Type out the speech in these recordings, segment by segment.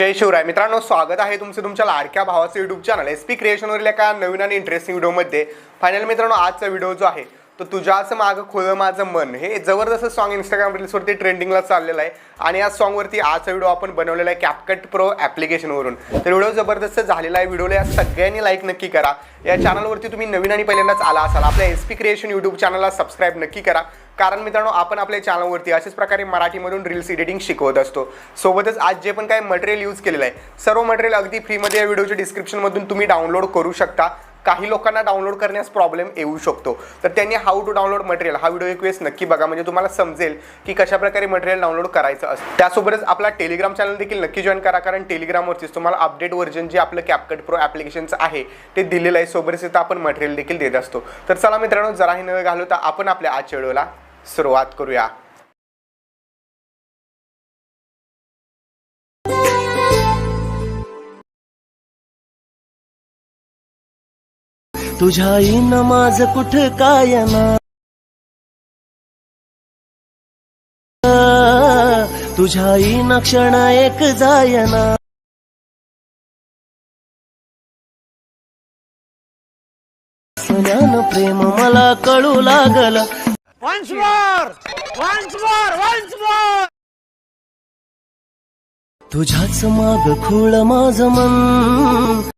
जय शिवराय. मित्रांनो स्वागत आहे तुमचं तुमच्या लाडक्या भावाचं युट्यूब चॅनल एस पी क्रिएशनवरील एका नवीन आणि इंटरेस्टिंग व्हिडिओमध्ये फायनल मित्रांनो आजचा व्हिडिओ जो आहे तर तुझ्याच मागं खोलं माझं मन. हे जबरदस्त सॉन्ग इंस्टाग्राम रील्सवरती ट्रेंडिंगला चाललेलं आहे. आणि या सॉन्गवरती आजचा व्हिडिओ आपण बनवलेला आहे कॅपकट प्रो ॲप्लिकेशनवरून तर व्हिडिओ जबरदस्त झालेला आहे. व्हिडिओला या सगळ्यांनी लाईक नक्की करा. या चॅनलवरती तुम्ही नवीन आणि पहिल्यांदाच आला असाल आपल्या एस पी क्रिएशन यूट्यूब चॅनलला सबस्क्राईब नक्की करा. कारण मित्रांनो आपण आपल्या चॅनलवरती अशाच प्रकारे मराठीमधून रील्स एडिटिंग शिकवत असतो. सोबतच आज जे पण काही मटेरियल यूज केलेलं आहे सर्व मटेरियल अगदी फ्रीमध्ये या व्हिडिओच्या डिस्क्रिप्शनमधून तुम्ही डाउनलोड करू शकता. काही लोकांना डाउनलोड करण्यास प्रॉब्लेम येऊ शकतो. तर त्यांनी हाऊ टू डाउनलोड मटेरियल हा व्हिडिओ एक वेळेस नक्की बघा. म्हणजे तुम्हाला समजेल की कशाप्रकारे मटेरियल डाउनलोड करायचं असतं. त्यासोबतच आपला टेलिग्राम चॅनल देखील नक्की जॉईन करा. कारण टेलिग्रामवरतीच तुम्हाला अपडेट व्हर्जन जे आपलं कॅपकट प्रो ॲप्लिकेशनचं आहे ते दिलेलं आहे. सोबतच तिथं आपण मटेरियल देखील देत असतो. तर चला मित्रांनो जराही न घालवता आपण आपल्या आजच्या व्हिडिओला सुरुवात करूया. तुझ्या इन माझ कुठ काय ना? तुझ्या इन क्षण एक जायना. सण्यान प्रेम मला कळू लागल! तुझ्याच माग खोळ माझ मन.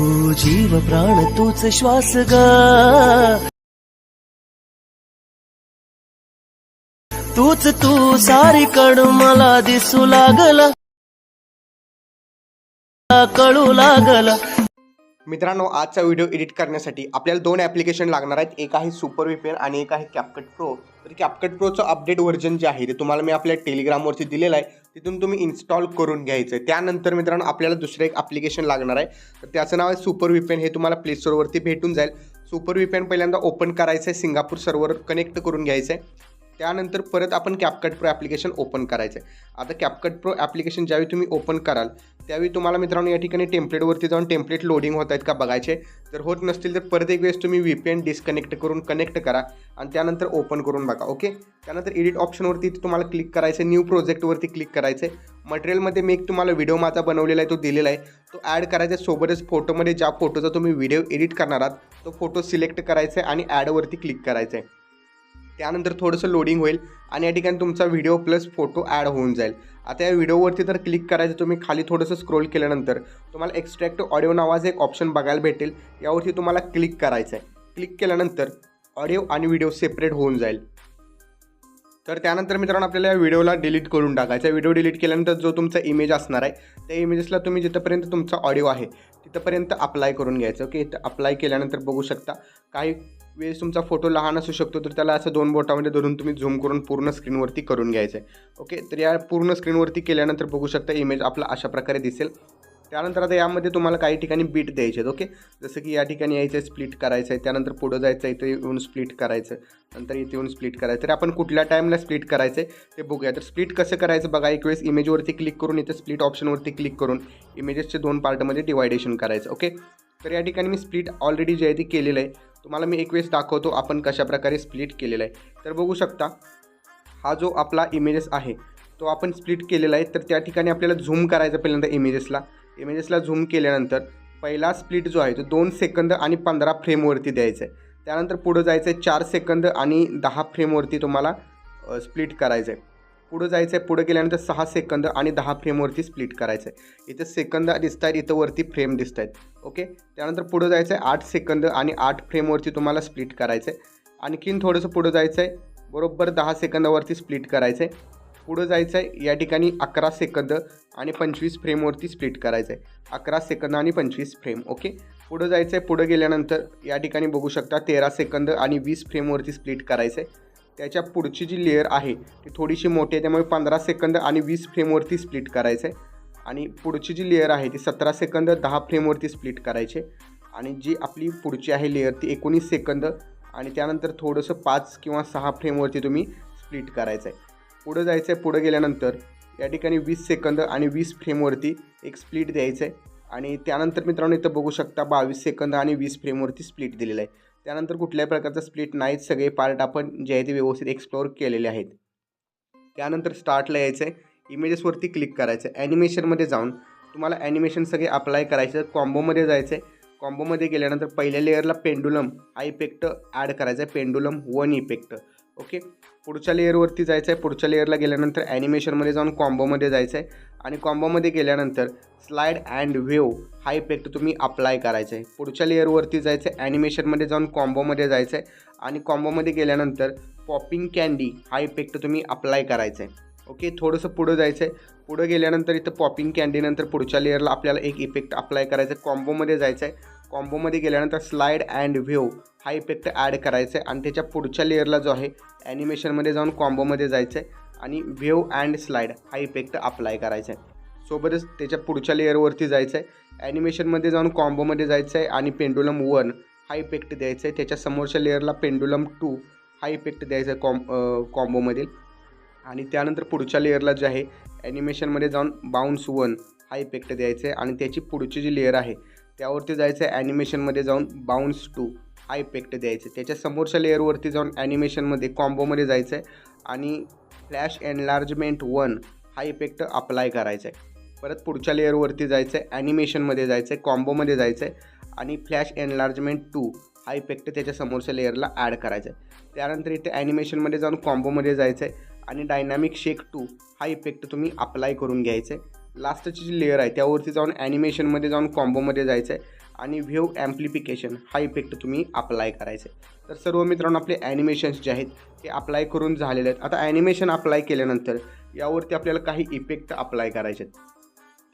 तू जीव प्राण तूच श्वास ग. तूच तू कण मला दिसू लागल. कळू लागल. मित्रांनो आजचा व्हिडिओ एडिट करण्यासाठी आपल्याला दोन ॲप्लिकेशन लागणार आहेत. एक आहे सुपर व्हीपीएन आणि एक आहे कॅपकट प्रो तर कॅपकट प्रोचं अपडेट व्हर्जन जे आहे ते तुम्हाला मी आपल्या टेलिग्रामवरती दिलेलं आहे. तिथून तुम्ही इन्स्टॉल करून घ्यायचं आहे. त्यानंतर मित्रांनो आपल्याला दुसरं एक ॲप्लिकेशन लागणार आहे. तर त्याचं नाव आहे सुपर व्हीपीएन हे तुम्हाला प्ले स्टोअरवरती भेटून जाईल. सुपर व्हीपीएन पहिल्यांदा ओपन करायचं आहे सिंगापूर सर्व्हर कनेक्ट करून घ्यायचं आहे त्यानंतर परत आपण कॅपकट प्रो ॲप्लिकेशन ओपन करायचं आहे आता कॅपकट प्रो ॲप्लिकेशन ज्यावेळी तुम्ही ओपन कराल त्यावेळी तुम्हाला मित्रांनो या ठिकाणी टेम्पलेटवरती जाऊन टेम्पलेट लोडिंग होत आहेत का बघायचे. जर होत नसतील तर परत एक वेळेस तुम्ही व्ही पी एन डिस्कनेक्ट करून कनेक्ट करा आणि त्यानंतर ओपन करून बघा ओके त्यानंतर एडिट ऑप्शनवरती तुम्हाला क्लिक करायचं आहे न्यू प्रोजेक्टवरती क्लिक करायचं मटेरियलमध्ये मी एक तुम्हाला व्हिडिओ माझा बनवलेला आहे तो दिलेला आहे. तो ॲड करायचा आहे सोबतच फोटोमध्ये ज्या फोटोचा तुम्ही व्हिडिओ एडिट करणार आहात तो फोटो सिलेक्ट करायचा आहे आणि ॲडवरती क्लिक करायचं आहे. त्यानंतर थोडंसं लोडिंग होईल आणि या ठिकाणी तुमचा व्हिडिओ प्लस फोटो ॲड होऊन जाईल. आता या व्हिडिओवरती तर क्लिक करायचं तुम्ही खाली थोडंसं स्क्रोल केल्यानंतर तुम्हाला एक्स्ट्रॅक्ट ऑडिओ नावाचं एक ऑप्शन बघायला भेटेल. यावरती तुम्हाला क्लिक करायचं आहे क्लिक केल्यानंतर ऑडिओ आणि व्हिडिओ सेपरेट होऊन जाईल. तर त्यानंतर मित्रांनो आपल्याला या व्हिडिओला डिलीट करून टाकायचा व्हिडिओ डिलीट केल्यानंतर जो तुमचा इमेज असणार आहे त्या इमेजेसला तुम्ही जिथंपर्यंत तुमचा ऑडिओ आहे तिथंपर्यंत अप्लाय करून घ्यायचं. ओके इथं अप्लाय केल्यानंतर बघू शकता काही वेळेस तुमचा फोटो लहान असू शकतो तर त्याला असं दोन बोटामध्ये धरून तुम्ही झूम करून पूर्ण स्क्रीनवरती करून घ्यायचं आहे. ओके तर या पूर्ण स्क्रीनवरती केल्यानंतर बघू शकता इमेज आपला अशा प्रकारे दिसेल. त्यानंतर आता यामध्ये तुम्हाला काही ठिकाणी बीट द्यायचे आहेत ओके जसं की या ठिकाणी यायचं आहे स्प्लिट करायचं आहे त्यानंतर पुढं जायचं आहे इथे येऊन स्प्लिट करायचं नंतर इथे येऊन स्प्लिट करायचं. तर आपण कुठल्या टाईमला स्प्लिट करायचं आहे ते बघूया. तर स्प्लिट कसं करायचं बघा एक वेळेस इमेजवरती क्लिक करून इथे स्प्लिट ऑप्शनवरती क्लिक करून इमेजेसचे दोन पार्टमध्ये डिवायडेशन करायचं ओके तर या ठिकाणी मी स्प्लिट ऑलरेडी जे आहे ते केलेलं आहे. तुम्हाला मी एक वेळेस दाखवतो आपण कशा प्रकारे स्प्लिट केलेलं आहे. तर बघू शकता हा जो आपला इमेजेस आहे तो आपण स्प्लिट केलेला आहे. तर त्या ठिकाणी आपल्याला झूम करायचं पहिल्यांदा इमेजेसला इमेजेसला झूम केल्यानंतर पहिला स्प्लिट जो आहे तो दोन सेकंद आणि पंधरा फ्रेमवरती द्यायचा आहे. त्यानंतर पुढं जायचं आहे चार सेकंद आणि दहा फ्रेमवरती तुम्हाला स्प्लिट करायचं आहे पुढं जायचं आहे पुढं गेल्यानंतर सहा सेकंद आणि दहा फ्रेमवरती स्प्लिट करायचं आहे इथं सेकंद दिसत आहेत इथं वरती फ्रेम दिसत आहेत ओके त्यानंतर पुढं जायचं आहे आठ सेकंद आणि आठ फ्रेमवरती तुम्हाला स्प्लिट करायचं आहे आणखीन थोडंसं पुढं जायचं आहे बरोबर दहा सेकंदावरती स्प्लिट करायचं आहे पुढं जायचं आहे या ठिकाणी अकरा सेकंद आणि पंचवीस फ्रेमवरती स्प्लिट करायचं आहे अकरा सेकंद आणि पंचवीस फ्रेम ओके? पुढं जायचं आहे पुढं गेल्यानंतर या ठिकाणी बघू शकता तेरा सेकंद आणि वीस फ्रेमवरती स्प्लिट करायचं आहे त्याच्या पुढची जी लेअर आहे ती थोडीशी मोठी आहे त्यामुळे पंधरा सेकंद आणि वीस फ्रेमवरती स्प्लिट करायचं आहे आणि पुढची जी लेअर आहे ती सतरा सेकंद दहा फ्रेमवरती स्प्लिट करायचे आणि जी आपली पुढची आहे लेअर ती एकोणीस सेकंद आणि त्यानंतर थोडंसं पाच किंवा सहा फ्रेमवरती तुम्ही स्प्लिट करायचं आहे पुढं जायचं आहे पुढं गेल्यानंतर या ठिकाणी वीस सेकंद आणि वीस फ्रेमवरती एक स्प्लिट द्यायचं आहे आणि त्यानंतर मित्रांनो इथं बघू शकता बावीस सेकंद आणि वीस फ्रेमवरती स्प्लिट दिलेलं आहे. त्यानंतर कुठल्याही प्रकारचा स्प्लिट नाहीत. सगळे पार्ट आपण जे आहे ते व्यवस्थित एक्सप्लोअर केलेले आहेत. त्यानंतर स्टार्टला यायचं आहे इमेजेसवरती क्लिक करायचं आहे ॲनिमेशनमध्ये जाऊन तुम्हाला ॲनिमेशन सगळे अप्लाय करायचं कॉम्बोमध्ये जायचं आहे कॉम्बोमध्ये गेल्यानंतर पहिल्या लेअरला पेंडुलम हा इफेक्ट ॲड करायचा आहे. पेंडुलम वन इफेक्ट ओके पुढच्या लेअरवरती जायचं आहे पुढच्या लेअरला गेल्यानंतर ॲनिमेशनमध्ये जाऊन कॉम्बोमध्ये जायचं आहे आणि कॉम्बोमध्ये गेल्यानंतर स्लाईड अँड वेव हा इफेक्ट तुम्ही अप्लाय करायचा आहे पुढच्या लेअरवरती जायचं आहे ॲनिमेशनमध्ये जाऊन कॉम्बोमध्ये जायचं आहे आणि कॉम्बोमध्ये गेल्यानंतर पॉपिंग कॅन्डी हा इफेक्ट तुम्ही अप्लाय करायचा आहे ओके थोडंसं पुढं जायचं आहे पुढं गेल्यानंतर इथं पॉपिंग कॅन्डीनंतर पुढच्या लेअरला आपल्याला एक इफेक्ट अप्लाय करायचा आहे कॉम्बोमध्ये जायचं आहे कॉम्बोमध्ये गेल्यानंतर स्लाईड अँड व्ह्यू हा इफेक्ट ॲड करायचा आहे. आणि त्याच्या पुढच्या लेअरला जो आहे ॲनिमेशनमध्ये जाऊन कॉम्बोमध्ये जायचं आहे. आणि व्ह्यू अँड स्लाईड हा इफेक्ट अप्लाय करायचा आहे. सोबतच त्याच्या पुढच्या लेअरवरती जायचं आहे. ॲनिमेशनमध्ये जाऊन कॉम्बोमध्ये जायचं आहे. आणि पेंडुलम वन हा इफेक्ट द्यायचा आहे. त्याच्या समोरच्या लेअरला पेंडुलम टू हा इफेक्ट द्यायचा आहे कॉम कॉम्बोमधील आणि त्यानंतर पुढच्या लेअरला जे आहे ॲनिमेशनमध्ये जाऊन बाउन्स वन हा इफेक्ट द्यायचा आहे. आणि त्याची पुढची जी लेअर आहे त्यावरती जायचं आहे ॲनिमेशनमध्ये जाऊन बाउन्स टू हा इफेक्ट द्यायचं आहे. त्याच्या समोरच्या लेअरवरती जाऊन ॲनिमेशनमध्ये कॉम्बोमध्ये जायचं आहे आणि फ्लॅश एनलार्जमेंट वन हा इफेक्ट अप्लाय करायचा आहे. परत पुढच्या लेअरवरती जायचं आहे ॲनिमेशनमध्ये जायचं आहे कॉम्बोमध्ये जायचं आहे आणि फ्लॅश एनलार्जमेंट टू हा इफेक्ट त्याच्या समोरच्या लेअरला ॲड करायचा आहे. त्यानंतर इथे ॲनिमेशनमध्ये जाऊन कॉम्बोमध्ये जायचं आहे आणि डायनामिक शेक टू हा इफेक्ट तुम्ही अप्लाय करून घ्यायचा आहे. लास्टची जी लेअर आहे त्यावरती जाऊन ॲनिमेशनमध्ये जाऊन कॉम्बोमध्ये जायचं आहे आणि व्ह्यू ॲम्प्लिफिकेशन हा इफेक्ट तुम्ही अप्लाय करायचं आहे तर सर्व मित्रांनो आपले ॲनिमेशन्स जे आहेत ते अप्लाय करून झालेले आहेत. आता ॲनिमेशन अप्लाय केल्यानंतर यावरती आपल्याला काही इफेक्ट अप्लाय करायचे आहेत.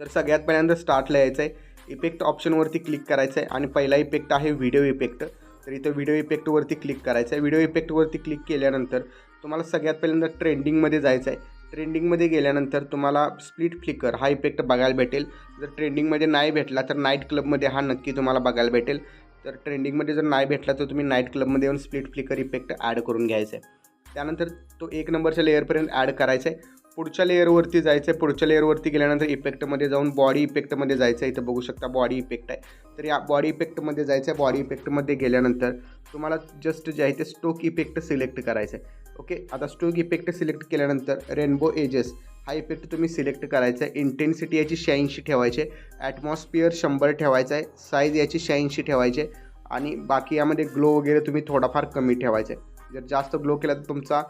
तर सगळ्यात पहिल्यांदा स्टार्टला यायचं आहे इफेक्ट ऑप्शनवरती क्लिक करायचं आहे आणि पहिला इफेक्ट आहे व्हिडिओ इफेक्ट तर इथं व्हिडिओ इफेक्टवरती क्लिक करायचं आहे व्हिडिओ इफेक्टवरती क्लिक केल्यानंतर तुम्हाला सगळ्यात पहिल्यांदा ट्रेंडिंगमध्ये जायचं आहे ट्रेंडिंगमध्ये गेल्यानंतर तुम्हाला स्प्लिट फ्लिकर हा इफेक्ट बघायला भेटेल. जर ट्रेंडिंगमध्ये नाही भेटला तर नाईट क्लबमध्ये हा नक्की तुम्हाला बघायला भेटेल. तर ट्रेंडिंगमध्ये जर नाही भेटला तर तुम्ही नाईट क्लबमध्ये येऊन स्प्लिट फ्लिकर इफेक्ट ॲड करून घ्यायचा आहे. त्यानंतर तो एक नंबरच्या लेअरपर्यंत ॲड करायचा आहे. पुढच्या लेअरवरती जायचं आहे पुढच्या लेअरवरती गेल्यानंतर इफेक्टमध्ये जाऊन बॉडी इफेक्टमध्ये जायचं आहे इथं बघू शकता बॉडी इफेक्ट आहे. तर या बॉडी इफेक्टमध्ये जायचं आहे बॉडी इफेक्टमध्ये गेल्यानंतर तुम्हाला जस्ट जे आहे ते स्टोक इफेक्ट सिलेक्ट करायचं आहे ओके आता स्टोक इफेक्ट सिलेक्ट केल्यानंतर रेनबो एजेस हा इफेक्ट तुम्ही सिलेक्ट करायचा आहे इंटेन्सिटी याची शहाऐंशी ठेवायची. आहे ॲटमॉस्फिअर शंभर ठेवायचा आहे साईज याची शहाऐंशी ठेवायची. आहे आणि बाकी यामध्ये ग्लो वगैरे तुम्ही थोडाफार कमी ठेवायचा. आहे जर जास्त ग्लो केला तर तुमचा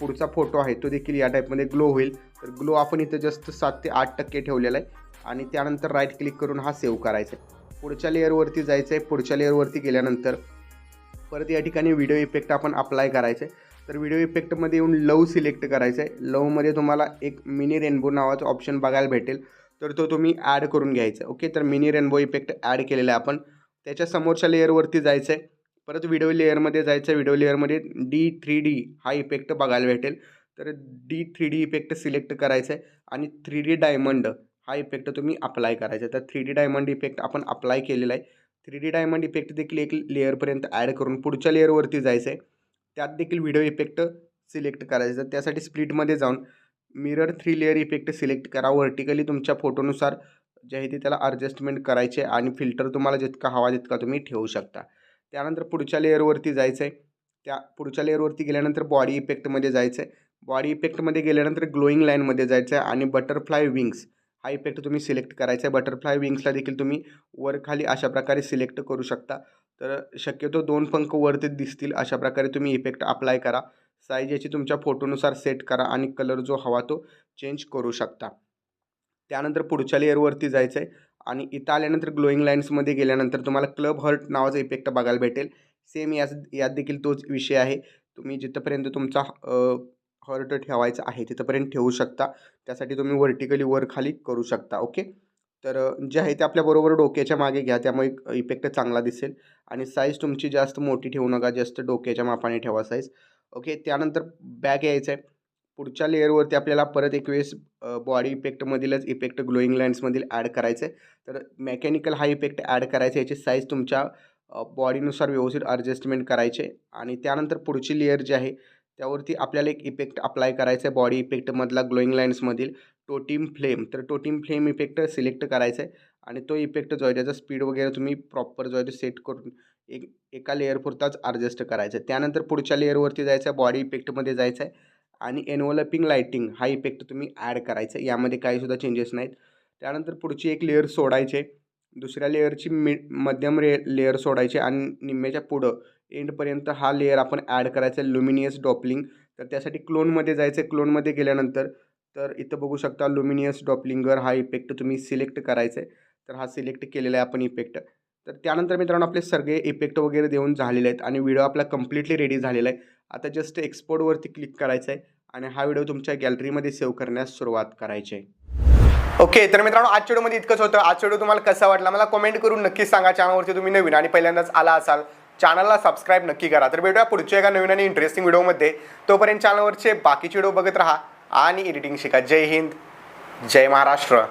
पुढचा फोटो आहे तो देखील या टाईपमध्ये ग्लो होईल. तर ग्लो आपण इथं जस्ट सात ते आठ टक्के ठेवलेला आहे. आणि त्यानंतर राईट क्लिक करून हा सेव्ह करायचा आहे. पुढच्या लेअरवरती जायचं आहे पुढच्या लेअरवरती गेल्यानंतर परत या ठिकाणी व्हिडिओ इफेक्ट आपण अप्लाय करायचं आहे तर व्हिडिओ इफेक्टमध्ये येऊन लव सिलेक्ट करायचं आहे लवमध्ये तुम्हाला एक मिनी रेनबो नावाचा ऑप्शन बघायला भेटेल. तर तो तुम्ही ॲड करून घ्यायचा ओके तर मिनी रेनबो इफेक्ट ॲड केलेला आहे आपण. त्याच्या समोरच्या लेअरवरती जायचं आहे परत व्हिडिओ लेअरमध्ये जायचं आहे व्हिडिओ लेअरमध्ये डी थ्री डी हा इफेक्ट बघायला भेटेल. तर D three D effect select करायचं आहे आणि थ्री डी डायमंड हा इफेक्ट तुम्ही अप्लाय करायचा. आहे तर थ्री डी डायमंड इफेक्ट आपण अप्लाय केलेला आहे. थ्री डी डायमंड इफेक्ट देखील एक लेअरपर्यंत ॲड करून पुढच्या लेअरवरती जायचं आहे त्यात देखील व्हिडिओ इफेक्ट सिलेक्ट करायचं. तर त्यासाठी स्प्लिटमध्ये जाऊन mirror three layer effect select करा. व्हर्टिकली तुमच्या फोटोनुसार जे आहे ते त्याला ॲडजस्टमेंट करायचे आणि फिल्टर तुम्हाला जितका हवा तितका तुम्ही ठेवू शकता. त्यानंतर पुढच्या लेअरवरती जायचं आहे त्या पुढच्या लेअरवरती गेल्यानंतर बॉडी इफेक्टमध्ये जायचं आहे बॉडी इफेक्टमध्ये गेल्यानंतर ग्लोईंग लाईनमध्ये जायचं आहे आणि बटरफ्लाय विंग्स हा इफेक्ट तुम्ही सिलेक्ट करायचा आहे बटरफ्लाय विंग्सला देखील तुम्ही वर खाली अशा प्रकारे सिलेक्ट करू शकता. तर शक्यतो दोन पंख वरती दिसतील अशा प्रकारे तुम्ही इफेक्ट अप्लाय करा. साईज याची तुमच्या फोटोनुसार सेट करा आणि कलर जो हवा तो चेंज करू शकता. त्यानंतर पुढच्या लेअरवरती जायचं आहे आणि इथं आल्यानंतर ग्लोईंग लाईन्समध्ये गेल्यानंतर तुम्हाला क्लब हर्ट नावाचा इफेक्ट बघायला भेटेल. सेम याच यात देखील तोच विषय आहे. तुम्ही जिथंपर्यंत तुमचा हर्ट ठेवायचा आहे तिथंपर्यंत ठेवू शकता. त्यासाठी तुम्ही व्हर्टिकली वर खाली करू शकता ओके तर जे आहे ते आपल्याबरोबर डोक्याच्या मागे घ्या त्यामुळे इफेक्ट चांगला दिसेल. आणि साईज तुमची जास्त मोठी ठेवू नका जास्त डोक्याच्या मापाने ठेवा साईज ओके त्यानंतर बॅग यायचं आहे पुढच्या लेअरवरती आपल्याला परत एक वेळेस बॉडी इफेक्टमधीलच इफेक्ट ग्लोईंग लाईन्समधील ॲड करायचं आहे तर मेकॅनिकल हा इफेक्ट ॲड करायचा याची साईज तुमच्या बॉडीनुसार व्यवस्थित ॲडजस्टमेंट करायचे आणि त्यानंतर पुढची लेअर जी आहे त्यावरती आपल्याला एक इफेक्ट अप्लाय करायचा आहे बॉडी इफेक्टमधला ग्लोईंग लाईन्समधील टोटीम फ्लेम तर टोटीम फ्लेम इफेक्ट सिलेक्ट करायचा आहे आणि तो इफेक्ट जो आहे त्याचा स्पीड वगैरे तुम्ही प्रॉपर जो आहे तो सेट करून एक एका लेअरपुरताच ॲडजस्ट करायचं आहे त्यानंतर पुढच्या लेअरवरती जायचं आहे बॉडी इफेक्टमध्ये जायचं आहे आणि एनवलपिंग लाईटिंग हा इफेक्ट तुम्ही ॲड करायचा. आहे. यामध्ये काहीसुद्धा चेंजेस नाहीत. त्यानंतर पुढची एक लेअर सोडायचे. दुसऱ्या लेअरची मि मध्यम रे लेअर सोडायचे आणि निम्म्याच्या पुढं एंडपर्यंत हा लेअर आपण ॲड करायचा आहे लुमिनियस डॉपलिंग तर त्यासाठी क्लोनमध्ये जायचं. आहे क्लोनमध्ये गेल्यानंतर तर इथं बघू शकता लुमिनियस डॉपलिंगर हा इफेक्ट तुम्ही सिलेक्ट करायचा आहे. तर हा सिलेक्ट केलेला आहे आपण इफेक्ट तर त्यानंतर मित्रांनो आपले सगळे इफेक्ट वगैरे देऊन झालेले आहेत आणि व्हिडिओ आपला कम्प्लिटली रेडी झालेला आहे. आता जस्ट एक्सपोर्टवरती क्लिक करायचं आहे. आणि हा व्हिडिओ तुमच्या गॅलरीमध्ये सेव्ह करण्यास सुरुवात करायची आहे. ओके तर मित्रांनो आजच्या व्हिडिओमध्ये इतकंच होतं. आजच्या व्हिडिओ तुम्हाला कसा वाटला मला कमेंट करून नक्की सांगा. चॅनलवरती तुम्ही नवीन आणि पहिल्यांदाच आला असाल चॅनलला सबस्क्राईब नक्की करा. तर भेटूया पुढच्या एका नवीन आणि इंटरेस्टिंग व्हिडिओमध्ये. तोपर्यंत चॅनलवरचे बाकीचे व्हिडिओ बघत राहा आणि एडिटिंग शिका. जय हिंद जय महाराष्ट्र.